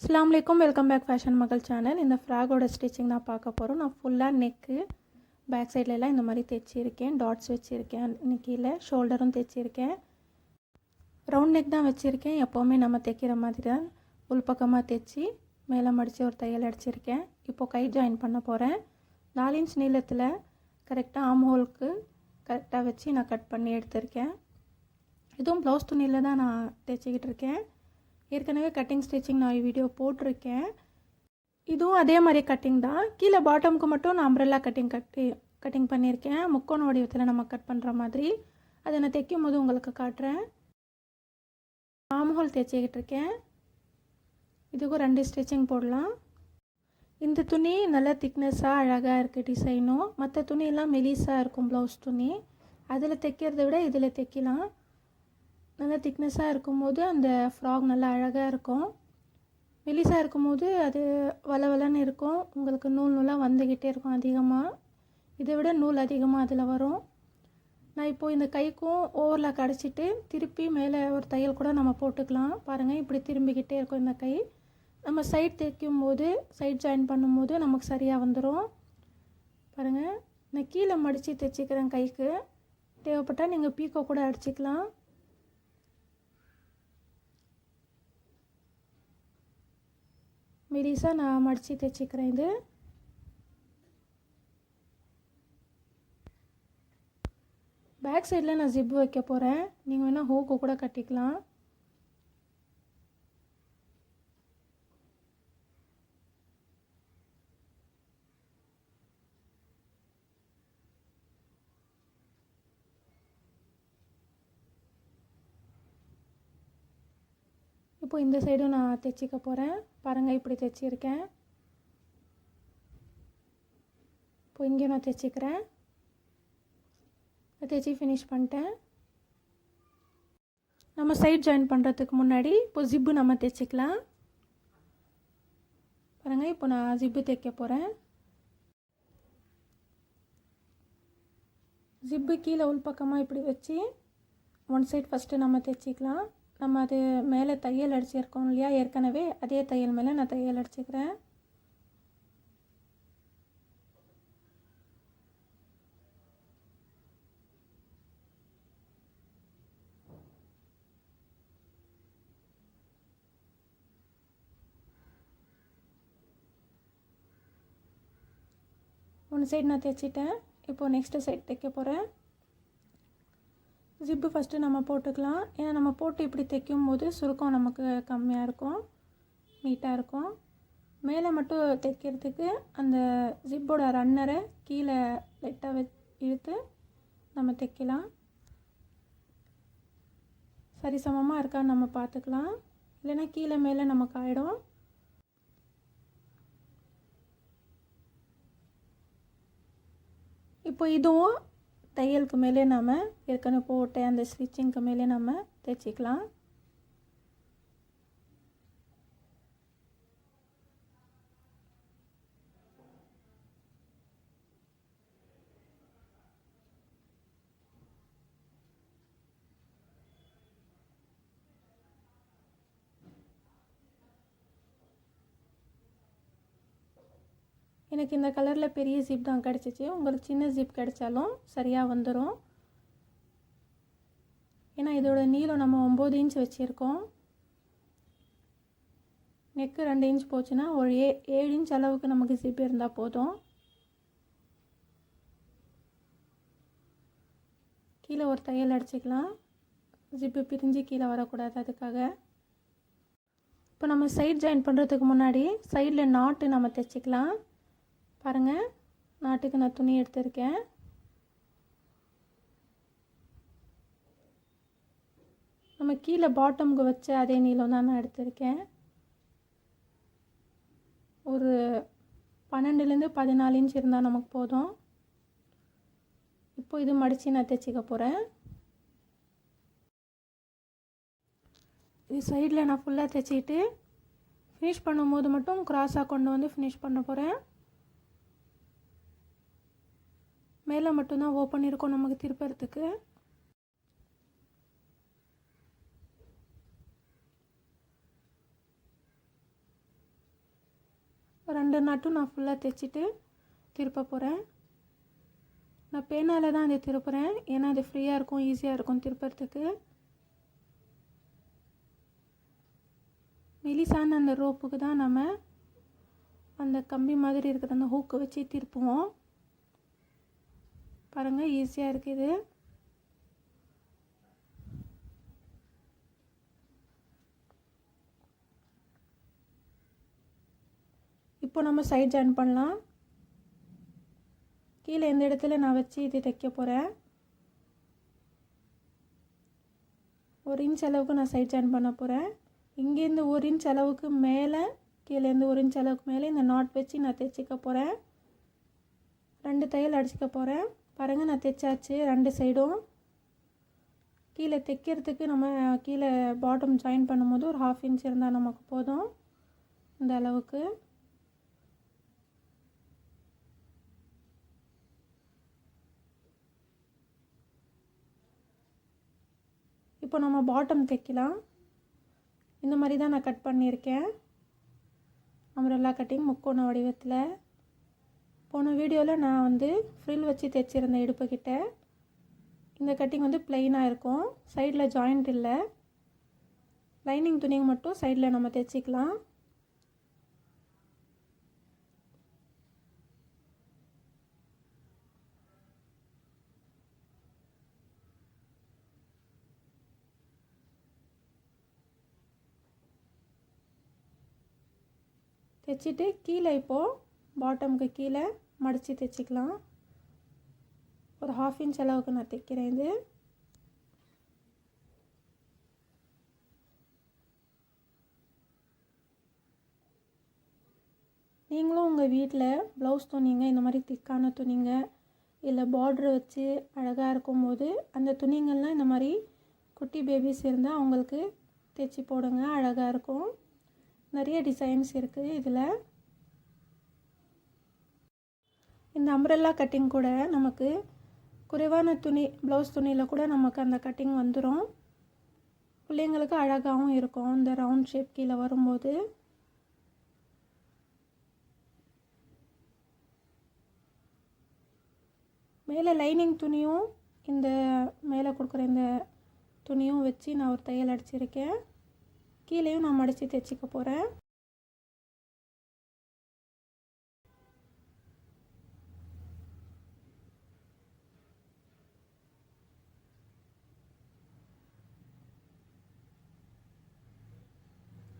அஸ்லாம் அலைக்கும் welcome back fashion மகள் சேனல் இந்த ஃப்ராகோட ஸ்டிச்சிங் தான் பார்க்க போகிறோம் நான் ஃபுல்லாக நெக்கு பேக் சைட்லலாம் இந்த மாதிரி தைச்சிருக்கேன். டாட்ஸ் வச்சுருக்கேன். கீழே ஷோல்டரும் தைச்சிருக்கேன். ரவுண்ட் நெக் தான் வச்சுருக்கேன். எப்போவுமே நம்ம தைக்கிற மாதிரி தான் உள்பக்கமாக தைச்சி மேலே மடித்து ஒரு தையல் அடிச்சிருக்கேன். இப்போது கை ஜாயின் பண்ண போகிறேன் நாலு இன்ச் நீளத்தில் கரெக்டாக ஆம் ஹோலுக்கு கரெக்டாக வச்சு நான் கட் பண்ணி எடுத்திருக்கேன். இதுவும் ப்ளவுஸ் துணியில் தான் நான் தைச்சிக்கிட்டு இருக்கேன். ஏற்கனவே கட்டிங் ஸ்டிச்சிங் நான் வீடியோ போட்டிருக்கேன். இதுவும் அதே மாதிரி கட்டிங் தான். கீழே பாட்டமுக்கு மட்டும் நான் அம்ப்ரெல்லா கட்டிங் கட்டி கட்டிங் பண்ணியிருக்கேன். முக்கோண வடிவத்தில் நம்ம கட் பண்ணுற மாதிரி. அதை நான் தைக்கும் போது உங்களுக்கு காட்டுறேன். ஆம்ஹோல் தைச்சிக்கிட்டு இருக்கேன். இதுக்கும் ரெண்டு ஸ்டிச்சிங் போடலாம். இந்த துணி நல்லா திக்னஸாக அழகாக இருக்குது டிசைனும் மற்ற துணியெல்லாம் மெலிஸாக இருக்கும் ப்ளவுஸ் துணி. அதில் தைக்கிறத விட இதில் தைக்கலாம். நல்லா திக்னஸாக இருக்கும்போது அந்த ஃப்ராக் நல்லா அழகாக இருக்கும். மெலிசாக இருக்கும்போது அது வளவலன்னு இருக்கும். உங்களுக்கு நூல் நூலாக வந்துக்கிட்டே இருக்கும் அதிகமாக இதை விட நூல் அதிகமாக அதில் வரும். நான் இப்போது இந்த கைக்கும் ஓவரில் கடைச்சிட்டு திருப்பி மேலே ஒரு தையல் கூட நம்ம போட்டுக்கலாம். பாருங்கள் இப்படி திரும்பிக்கிட்டே இருக்கும் இந்த கை. நம்ம சைட் தைக்கும் போது சைட் ஜாயின் பண்ணும்போது நமக்கு சரியாக வந்துடும் பாருங்கள் நான் கீழே மடித்து தைச்சிக்கிறேன் கைக்கு. தேவைப்பட்டால் நீங்கள் பீக்கோ கூட அடிச்சிக்கலாம். மெலிசாக நான் மடித்து தைச்சிக்கிறேன் இது. பேக் சைடில் நான் ஜிப் வைக்க போகிறேன் நீங்கள் வேணால் ஹூக்கு கூட கட்டிக்கலாம். இப்போ இந்த சைடும் நான் தைச்சிக்க போகிறேன் பாருங்கள் இப்படி தைச்சிருக்கேன். இப்போ இங்கே நான் தைச்சிக்கிறேன். தைச்சி ஃபினிஷ் பண்ணிட்டேன். நம்ம சைட் ஜாயின் பண்ணுறதுக்கு முன்னாடி இப்போ ஜிப்பு நம்ம தைச்சிக்கலாம். பாருங்கள் இப்போ நான் ஜிப்பு தைக்க போகிறேன் ஜிப்பு கீழே உள்பக்கமாக இப்படி வச்சு ஒன் சைட் ஃபஸ்ட்டு நம்ம தைச்சிக்கலாம். நம்ம அது மேலே தையல் அடிச்சிருக்கோம் இல்லையா? ஏற்கனவே அதே தையல் மேலே நான் தையல் அடிச்சுக்கிறேன். ஒன்று சைடு நான் தைச்சிட்டேன். இப்போது நெக்ஸ்ட்டு சைடு தைக்க போகிறேன் ஜிப்பு ஃபஸ்ட்டு நம்ம போட்டுக்கலாம். ஏன்னா நம்ம போட்டு இப்படி தைக்கும் போது சுருக்கம் நமக்கு கம்மியாக இருக்கும். நீட்டாக இருக்கும். மேலே மட்டும் தைக்கிறதுக்கு அந்த ஜிப்போட ரன்னரை கீழே லைட்டாக வ இழுத்து நம்ம தைக்கலாம். சரிசமமாக இருக்கான்னு நம்ம பார்த்துக்கலாம். இல்லைன்னா கீழே மேலே நமக்கு ஆகிடும் இப்போ இதுவும் தையலுக்கு மேலே நம்ம ஏற்கனவே போட்ட அந்த ஸ்டிச்சிங்க்கு மேலே நம்ம தைச்சிக்கலாம். எனக்கு இந்த கலரில் பெரிய ஜிப் தான் கிடச்சிச்சு. உங்களுக்கு சின்ன ஜிப் கிடைச்சாலும் சரியாக வந்துடும் ஏன்னா இதோட நீளம் நம்ம ஒம்பது இன்ச் வச்சுருக்கோம். நெக்கு ரெண்டு இன்ச் போச்சுன்னா ஒரு ஏ ஏழு இன்ச் அளவுக்கு நமக்கு ஜிப் இருந்தால் போதும். கீழே ஒரு தையல் அடிச்சுக்கலாம். ஜிப்பு பிரிஞ்சு கீழே வரக்கூடாது அதுக்காக. இப்போ நம்ம சைட் ஜாயின் பண்ணுறதுக்கு முன்னாடி சைடில் நாட்டு நம்ம தைச்சிக்கலாம். பாருங்கள் நாட்டுக்கு நான் துணி எடுத்திருக்கேன். நம்ம கீழே பாட்டமுக்கு வச்ச அதே நீளம் தான் நான் எடுத்திருக்கேன். ஒரு பன்னெண்டுலேருந்து பதினாலு இன்ச் இருந்தால் நமக்கு போதும். இப்போ இது மடித்து நான் தைச்சிக்க போகிறேன் இது சைடில் நான் ஃபுல்லாக தைச்சிட்டு ஃபினிஷ் பண்ணும்போது மட்டும் க்ராஸாக கொண்டு வந்து ஃபினிஷ் பண்ண போகிறேன் மேலே மட்டும்தான் ஓப்பன் இருக்கும் நமக்கு திருப்பறதுக்கு. ரெண்டு நாட்டும் நான் ஃபுல்லாக தைச்சிட்டு திருப்ப போகிறேன் நான் பேனால் தான் அதை திருப்புறேன். ஏன்னா அது ஃப்ரீயாக இருக்கும் ஈஸியாக இருக்கும் திருப்புறதுக்கு. மெலிசான அந்த ரோப்புக்கு தான் நம்ம அந்த கம்பி மாதிரி இருக்கிற அந்த ஹூக்கை வச்சு திருப்புவோம். பாருங்கள் ஈஸியாக இருக்குது. இப்போ நம்ம சைட் ஜாயின் பண்ணலாம். கீழே இந்த இடத்துல நான் வச்சு இது தைக்க போகிறேன் ஒரு இன்ச் அளவுக்கு நான் சைட் ஜாயின் பண்ண போகிறேன் இங்கேருந்து ஒரு இன்ச் அளவுக்கு மேலே கீழேருந்து ஒரு இன்ச் அளவுக்கு மேலே இந்த நாட் வச்சு நான் தைச்சிக்க போகிறேன் ரெண்டு தையல் அடிச்சிக்க போகிறேன் பாருங்கள் நான் தைச்சாச்சு. ரெண்டு சைடும் கீழே தைக்கிறதுக்கு நம்ம கீழே பாட்டம் ஜாயின் பண்ணும்போது ஒரு ஹாஃப் இன்ச் இருந்தால் நமக்கு போதும். இந்த அளவுக்கு. இப்போ நம்ம பாட்டம் தைக்கலாம். இந்த மாதிரி தான் நான் கட் பண்ணியிருக்கேன். அம்ரல்லா கட்டிங் முக்கோண வடிவத்தில். போன வீடியோவில் நான் வந்து ஃப்ரில் வச்சு தைச்சிருந்தேன் இடுப்புக்கிட்ட இந்த கட்டிங் வந்து பிளெயினாக இருக்கும். சைடில் ஜாயிண்ட் இல்லை. லைனிங் துணிங்க மட்டும் சைடில் நம்ம தைச்சிக்கலாம். தைச்சிட்டு கீழே இப்போது பாட்டமுக்கு கீழே மடித்து தைச்சிக்கலாம் ஒரு ஹாஃப் இன்ச் அளவுக்கு நான் தைக்கிறேன் இது. நீங்களும் உங்கள் வீட்டில் ப்ளவுஸ் துணிங்க இந்த மாதிரி திக்கான துணிங்க இல்லை பார்ட்ரு வச்சு அழகாக இருக்கும்போது அந்த துணிங்கள்லாம் இந்த மாதிரி குட்டி பேபிஸ் இருந்தால் அவங்களுக்கு தைச்சி போடுங்க அழகாக இருக்கும். நிறைய டிசைன்ஸ் இருக்குது இதில். இந்த அம்ரெல்லா கட்டிங் கூட நமக்கு குறைவான துணி ப்ளவுஸ் துணியில் கூட நமக்கு அந்த கட்டிங் வந்துடும் பிள்ளைங்களுக்கு அழகாகவும் இருக்கும். இந்த ரவுண்ட் ஷேப் கீழே வரும்போது. மேலே லைனிங் துணியும் இந்த மேலே கொடுக்குற இந்த துணியும் வச்சு நான் ஒரு தையல் அடிச்சிருக்கேன். கீழேயும் நான் மடித்து தைச்சிக்க போகிறேன்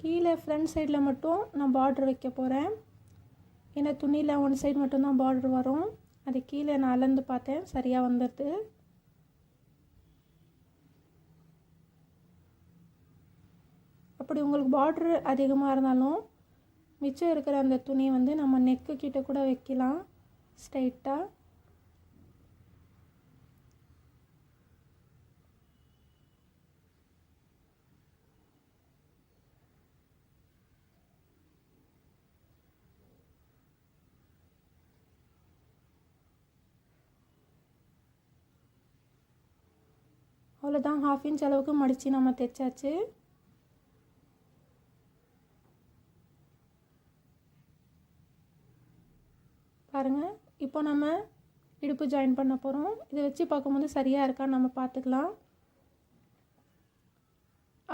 கீழே ஃப்ரண்ட் சைடில் மட்டும் நான் பார்ட்ரு வைக்க போகிறேன் ஏன்னா துணியில் ஒன் சைடு மட்டும்தான் பார்ட்ரு வரும். அது கீழே நான் அளந்து பார்த்தேன். சரியாக வந்துடுது அப்படி உங்களுக்கு பார்ட்ரு அதிகமாக இருந்தாலும் மிச்சம் இருக்கிற அந்த துணி வந்து நம்ம நெக்கு கிட்ட கூட வைக்கலாம். ஸ்ட்ரைட்டாக அவ்வளோதான் ஹாஃப் இன்ச் அளவுக்கு மடித்து நம்ம தைச்சாச்சு. பாருங்கள் இப்போ நம்ம இடுப்பு ஜாயின் பண்ண போகிறோம் இதை வச்சு பார்க்கும்போது சரியாக இருக்கான்னு நம்ம பார்த்துக்கலாம்.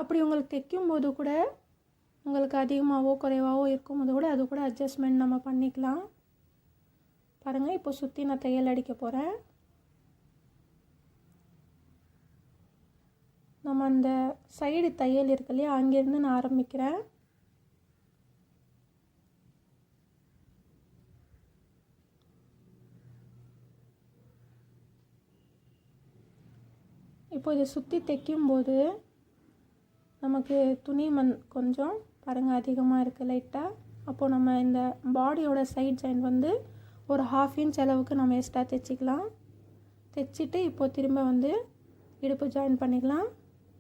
அப்படி உங்களுக்கு தைக்கும் போது கூட உங்களுக்கு அதிகமாகவோ குறைவாகவோ இருக்கும்போது கூட அது கூட அட்ஜஸ்ட்மெண்ட் நம்ம பண்ணிக்கலாம். பாருங்கள் இப்போ சுற்றி நான் தையல் அடிக்க போகிறேன் நம்ம அந்த சைடு தையல் இருக்கு இல்லையா அங்கேருந்து நான் ஆரம்பிக்கிறேன். இப்போ இதை சுற்றி தைக்கும்போது நமக்கு துணி மண் கொஞ்சம் பாருங்கள் அதிகமாக இருக்குது லைட்டாக அப்போது நம்ம இந்த பாடியோட சைட் ஜாயின் வந்து ஒரு ஹாஃப் இன்ச் அளவுக்கு நம்ம எக்ஸ்ட்ரா தைச்சிக்கலாம். தைச்சிட்டு இப்போது திரும்ப வந்து இடுப்பு ஜாயின் பண்ணிக்கலாம்.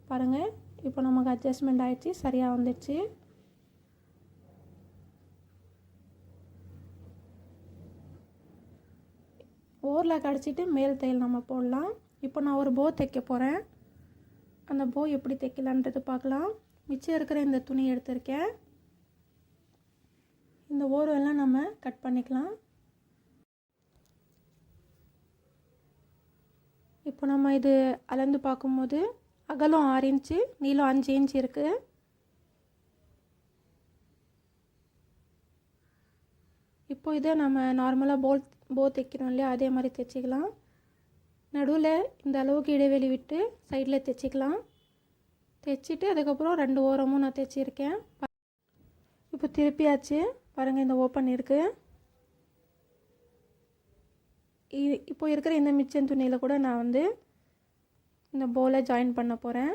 பாருங்கள் இப்போ நமக்கு அட்ஜஸ்ட்மெண்ட் ஆகிடுச்சி சரியாக வந்துடுச்சு. ஓரில் கடிச்சிட்டு மேல் தையல் நம்ம போடலாம். இப்போ நான் ஒரு போ தைக்க போகிறேன் அந்த போ எப்படி தைக்கலான்றது பார்க்கலாம். மிச்சம் இருக்கிற இந்த துணி எடுத்திருக்கேன். இந்த ஓரெல்லாம் ஓரம் எல்லாம் நம்ம கட் பண்ணிக்கலாம். இப்போ நம்ம இது அளந்து பார்க்கும்போது அகலம் ஆறு இன்ச்சு நீளம் அஞ்சு இன்ச் இருக்குது இப்போ இதை நம்ம நார்மலாக போல் போ தைக்கிறோம் இல்லையா? அதே மாதிரி தைச்சிக்கலாம். நடுவில் இந்த அளவுக்கு இடைவெளி விட்டு சைடில் தைச்சிக்கலாம். தைச்சிட்டு அதுக்கப்புறம் ரெண்டு ஓரமும் நான் தைச்சிருக்கேன். இப்போ திருப்பியாச்சு. பாருங்கள் இந்த ஓப்பன் இருக்குது இப்போ இருக்கிற இந்த மிச்சம் துணியில் கூட நான் வந்து இந்த போலை ஜாயின் பண்ண போகிறேன்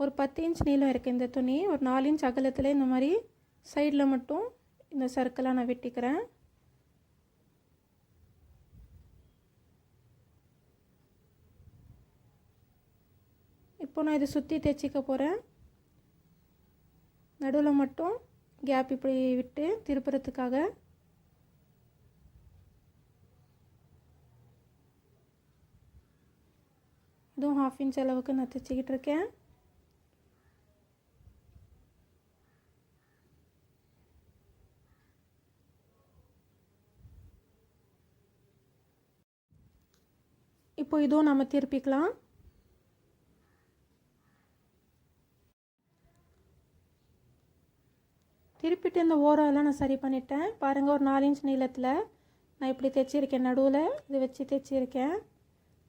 ஒரு பத்து இன்ச் நீளம் இருக்குது இந்த துணி. ஒரு நாலு இன்ச் அகலத்தில் இந்த மாதிரி சைடில் மட்டும் இந்த சர்க்கிளாக நான் வெட்டிக்கிறேன். இப்போ நான் இதை சுற்றி தைச்சிக்க போகிறேன் நடுவில் மட்டும் கேப் இப்படி விட்டு திருப்புறத்துக்காக இதுவும் ஹாஃப் இன்ச் அளவுக்கு நான் தைச்சிக்கிட்டு இருக்கேன். இப்போ இதுவும் நம்ம திருப்பிக்கலாம். திருப்பிட்டு இந்த ஓரம் எல்லாம் நான் சரி பண்ணிட்டேன். பாருங்கள் ஒரு நாலு இன்ச் நீளத்தில் நான் இப்படி தைச்சிருக்கேன். நடுவில் இது வச்சு தைச்சிருக்கேன்.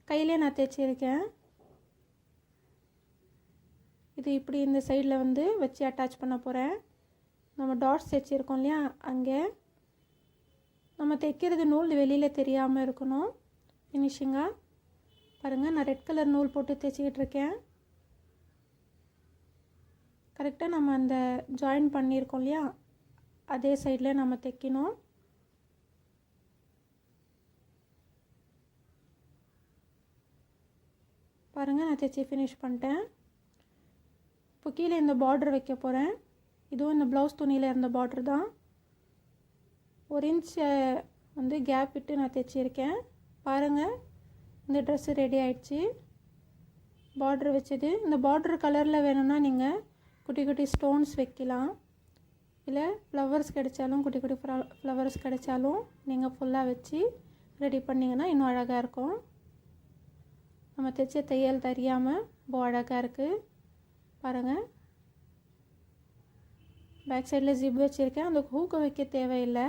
கையிலே நான் தைச்சிருக்கேன். இது இப்படி இந்த சைடில் வந்து வச்சு அட்டாச் பண்ண போகிறேன் நம்ம டாட்ஸ் தைச்சிருக்கோம் இல்லையா? அங்கே. நம்ம தைக்கிறது நூல் வெளியில் தெரியாமல் இருக்கணும். ஃபினிஷிங்காக பாருங்கள் நான் ரெட் கலர் நூல் போட்டு தைச்சிக்கிட்டு இருக்கேன். கரெக்டாக நம்ம அந்த ஜாயின் பண்ணியிருக்கோம் இல்லையா? அதே சைடில் நம்ம தைக்கணும். பாருங்கள் நான் தைச்சி ஃபினிஷ் பண்ணிட்டேன். இப்போ கீழே இந்த பார்டர் வைக்க போகிறேன் இதுவும் இந்த ப்ளவுஸ் துணியில் இருந்த பார்டர் தான். ஒரு இன்ச் வந்து கேப் விட்டு நான் தைச்சிருக்கேன். பாருங்கள் இந்த ட்ரெஸ்ஸு ரெடி ஆயிடுச்சு. பார்ட்ரு வச்சது. இந்த பார்ட்ரு கலரில் வேணும்னா நீங்கள் குட்டி குட்டி ஸ்டோன்ஸ் வைக்கலாம். இல்லை ஃப்ளவர்ஸ் கிடைச்சாலும் குட்டி குட்டி ஃப்ளவர்ஸ் கிடைச்சாலும் நீங்கள் ஃபுல்லாக வச்சு ரெடி பண்ணிங்கன்னா இன்னும் அழகாக இருக்கும். நம்ம தைச்ச தையல் தெரியாமல் ரொம்ப அழகாக இருக்குது பாருங்கள் பேக் சைடில் ஜிப் வச்சுருக்கேன். அந்த ஹூக்கை வைக்க தேவையில்லை.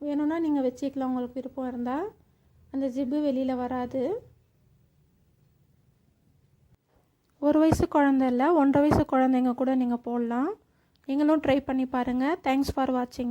வேணும்னா நீங்கள் வச்சுக்கலாம் உங்களுக்கு விருப்பம் இருந்தால் அந்த ஜிப்பு வெளியில் வராது. ஒரு வயசு குழந்த இல்லை ஒன்றரை வயசு குழந்தைங்க கூட நீங்கள் போடலாம். நீங்களும் ட்ரை பண்ணி பாருங்கள் தேங்க்ஸ் ஃபார் வாட்சிங்